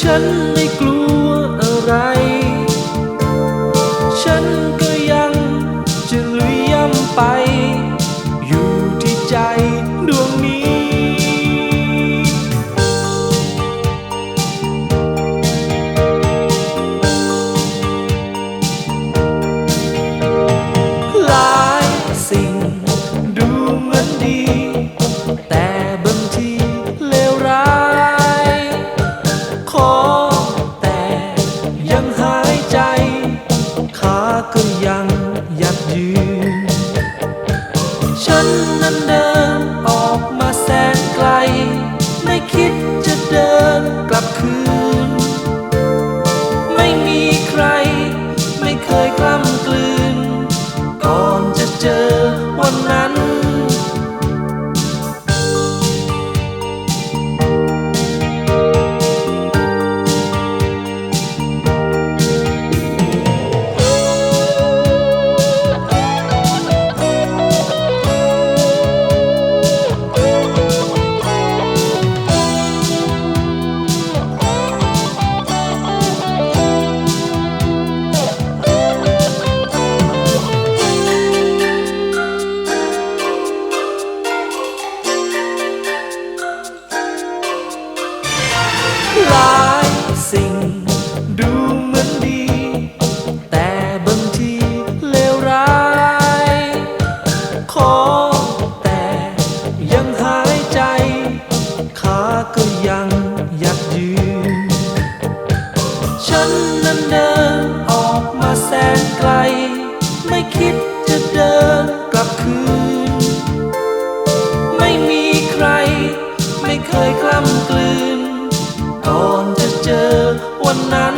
ฉันไม่กลัว นั้นเดินออกมาแสนไกล ไม่คิดจะเดินกลับคืน ไม่มีใคร ไม่เคยกล้ำกลืนก่อนจะเจอวันนั้น